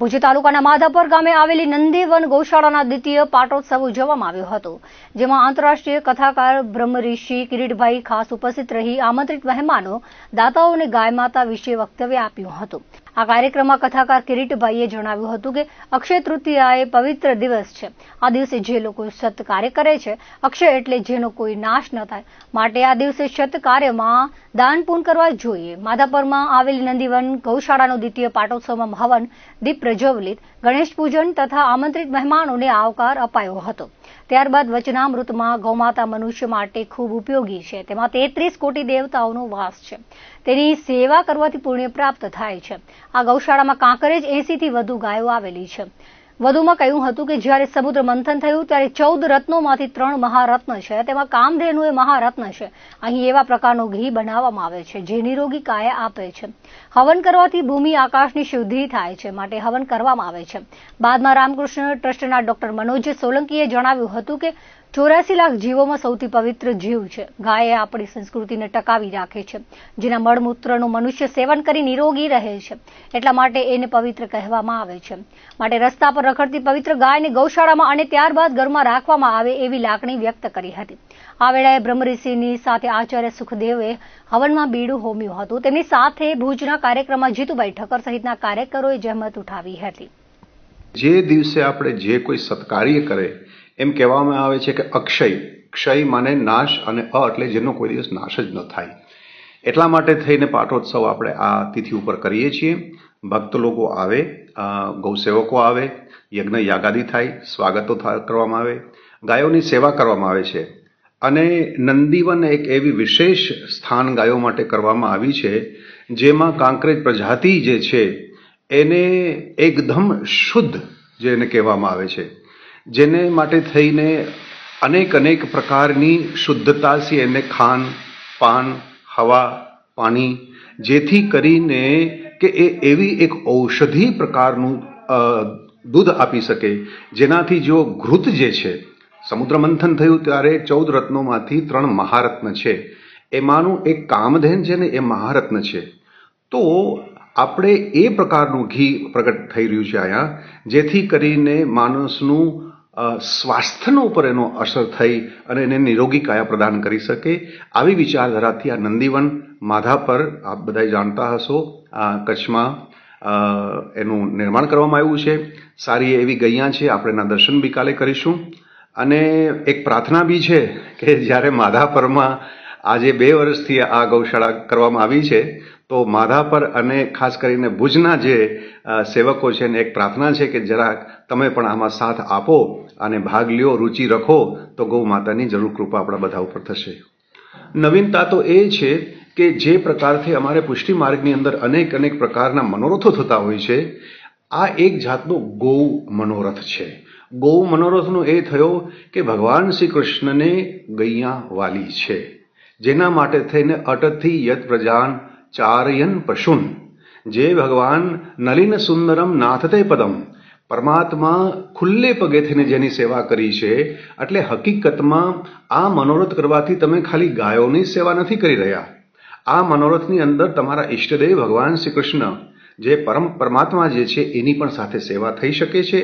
ભુજ તાલુકાના માધાપર ગામે આવેલી નંદીવન ગૌશાળાના દ્વિતીય પાટોત્સવ ઉજવવામાં આવ્યો હતો, જેમાં આંતરરાષ્ટ્રીય કથાકાર બ્રહ્મઋષિ કિરીટભાઈ ખાસ ઉપસ્થિત રહી આમંત્રિત મહેમાનો, દાતાઓને ગાય માતા વિશે વક્તવ્ય આપ્યું હતું. આ કાર્યક્રમમાં કથાકાર કિરીટભાઈએ જણાવ્યું હતું કે અક્ષય તૃતીયા એ પવિત્ર દિવસ છે. આ દિવસે જે લોકો સત્કાર્ય કરે છે, અક્ષય એટલે જેનો કોઈ નાશ ન થાય. માટે આ દિવસે સત્કાર્યમાં દાન પૂન કરવા જોઈએ. માધાપરમાં આવેલી નંદીવન ગૌશાળાનો દ્વિતીય પાટોત્સવમાં હવન દીપ પ્રજ્વલિત, ગણેશ પૂજન તથા આમંત્રિત મહેમાનોને આવકાર અપાયો હતો. ત્યારબાદ વચનામૃતમાં ગૌમાતા મનુષ્ય માટે ખૂબ ઉપયોગી છે. તેમાં તેત્રીસ કોટી દેવતાઓનો વાસ છે. તેની સેવા કરવાથી પુણ્ય પ્રાપ્ત થાય છે. આ ગૌશાળામાં કાંકરેજ એસીથી વધુ ગાયો આવેલી છે. વધુમાં કહ્યું હતું કે જ્યારે સમુદ્ર મંથન થયું ત્યારે ચૌદ રત્નોમાંથી ત્રણ મહારત્ન છે. તેમાં કામધેનુ એ મહારત્ન છે. અહીં એવા પ્રકારનું ઘી બનાવવામાં આવે છે જે નિરોગી કાયા આપે છે. હવન કરવાથી ભૂમિ આકાશની શુદ્ધિ થાય છે માટે હવન કરવામાં આવે છે. બાદમાં રામકૃષ્ણ ટ્રસ્ટના ડોક્ટર મનોજ સોલંકીએ જણાવ્યું હતું કે ચોરાસી લાખ જીવોમાં સૌથી પવિત્ર જીવ છે. ગાય આપણી સંસ્કૃતિને ટકાવી રાખે છે. જેના મળમૂત્રનું મનુષ્ય સેવન કરી નિરોગી રહે છે. એટલા માટે એને પવિત્ર કહેવામાં આવે છે. માટે રસ્તા પર રખડતી પવિત્ર ગાયને ગૌશાળામાં અને ત્યારબાદ ઘરમાં રાખવામાં આવે એવી લાગણી વ્યક્ત કરી હતી. આ વેળાએ બ્રહ્મઋષિની સાથે આચાર્ય સુખદેવે હવનમાં બીડું હોમ્યું હતું. તેમની સાથે ભુજના કાર્યક્રમમાં જીતુભાઈ ઠક્કર સહિતના કાર્યકરોએ જહેમત ઉઠાવી હતી. જે દિવસે આપણે જે કોઈ સત્કાર્ય કરે એમ કહેવામાં આવે છે કે અક્ષય. ક્ષય માને નાશ અને અ એટલે જેનો કોઈ દિવસ નાશ જ ન થાય. એટલા માટે થઈને પાટોત્સવ આપણે આ તિથિ ઉપર કરીએ છીએ. ભક્ત લોકો આવે ગૌસેવકો આવે, યજ્ઞ યાગાદી થાય, સ્વાગતો કરવામાં આવે, ગાયોની સેવા કરવામાં આવે છે. અને નંદીવન એક એવી વિશેષ સ્થાન ગાયો માટે કરવામાં આવી છે, જેમાં કાંકરેજ પ્રજાતિ જે છે, એને એકદમ શુદ્ધ જેને કહેવામાં આવે છે. જેને માટે થઈને અનેક અનેક પ્રકારની શુદ્ધતાથી એને ખાન, પાન, હવા, પાણી, જેથી કરીને કે એ એવી એક ઔષધિ પ્રકારનું દૂધ આપી શકે. જેનાથી જો ઘૃત જે છે સમુદ્ર મંથન થયું ત્યારે ચૌદ રત્નોમાંથી ત્રણ મહારત્ન છે. એમાંનું એક કામધેન છે ને એ મહારત્ન છે. તો આપણે એ પ્રકારનું ઘી પ્રગટ થઈ રહ્યું છે અહીંયા, જેથી કરીને માણસનું સ્વાસ્થ્યનો ઉપર એનો અસર થઈ અને એને નિરોગી કાયા પ્રદાન કરી શકે. આવી વિચારધારાથી આ નંદીવન માધા પર આપ બધા જાણતા હશો. આ કચ્છમાં એનું નિર્માણ કરવામાં આવ્યું છે. સારી એવી ગૈયા છે. આપણે એના દર્શન બી કાલે કરીશું. અને એક પ્રાર્થના બી છે કે જ્યારે માધાપરમાં આજે બે વર્ષથી આ ગૌશાળા કરવામાં આવી છે, તો માધાપર અને ખાસ કરીને ભુજના જે સેવકો છે એને એક પ્રાર્થના છે કે જરાક તમે પણ આમાં સાથ આપો. અને ભાગ લ્યો, રુચિ રખો, તો ગૌ માતાની જરૂર કૃપા આપણા બધા ઉપર થશે. નવીનતા તો એ છે કે જે પ્રકારથી અમારે પુષ્ટિ માર્ગની અંદર અનેક અનેક પ્રકારના મનોરથો થતા હોય છે, આ એક જાતનો ગૌ મનોરથ છે. ગૌ મનોરથનો એ થયો કે ભગવાન શ્રી કૃષ્ણને ગૈયા વાલી છે, જેના માટે થઈને અટથી યત પ્રજાન ચારયન પશુન, જે ભગવાન નલિન સુંદરમ નાથતે પદમ પરમાત્મા ખુલ્લે પગે થઈને જેની સેવા કરી છે, એટલે હકીકતમાં આ મનોરથ કરવાથી તમે ખાલી ગાયોની સેવા નથી કરી રહ્યા. આ મનોરથની અંદર તમારા ઈષ્ટદેવ ભગવાન શ્રી કૃષ્ણ, જે પરમ પરમાત્મા જે છે, એની પણ સાથે સેવા થઈ શકે છે.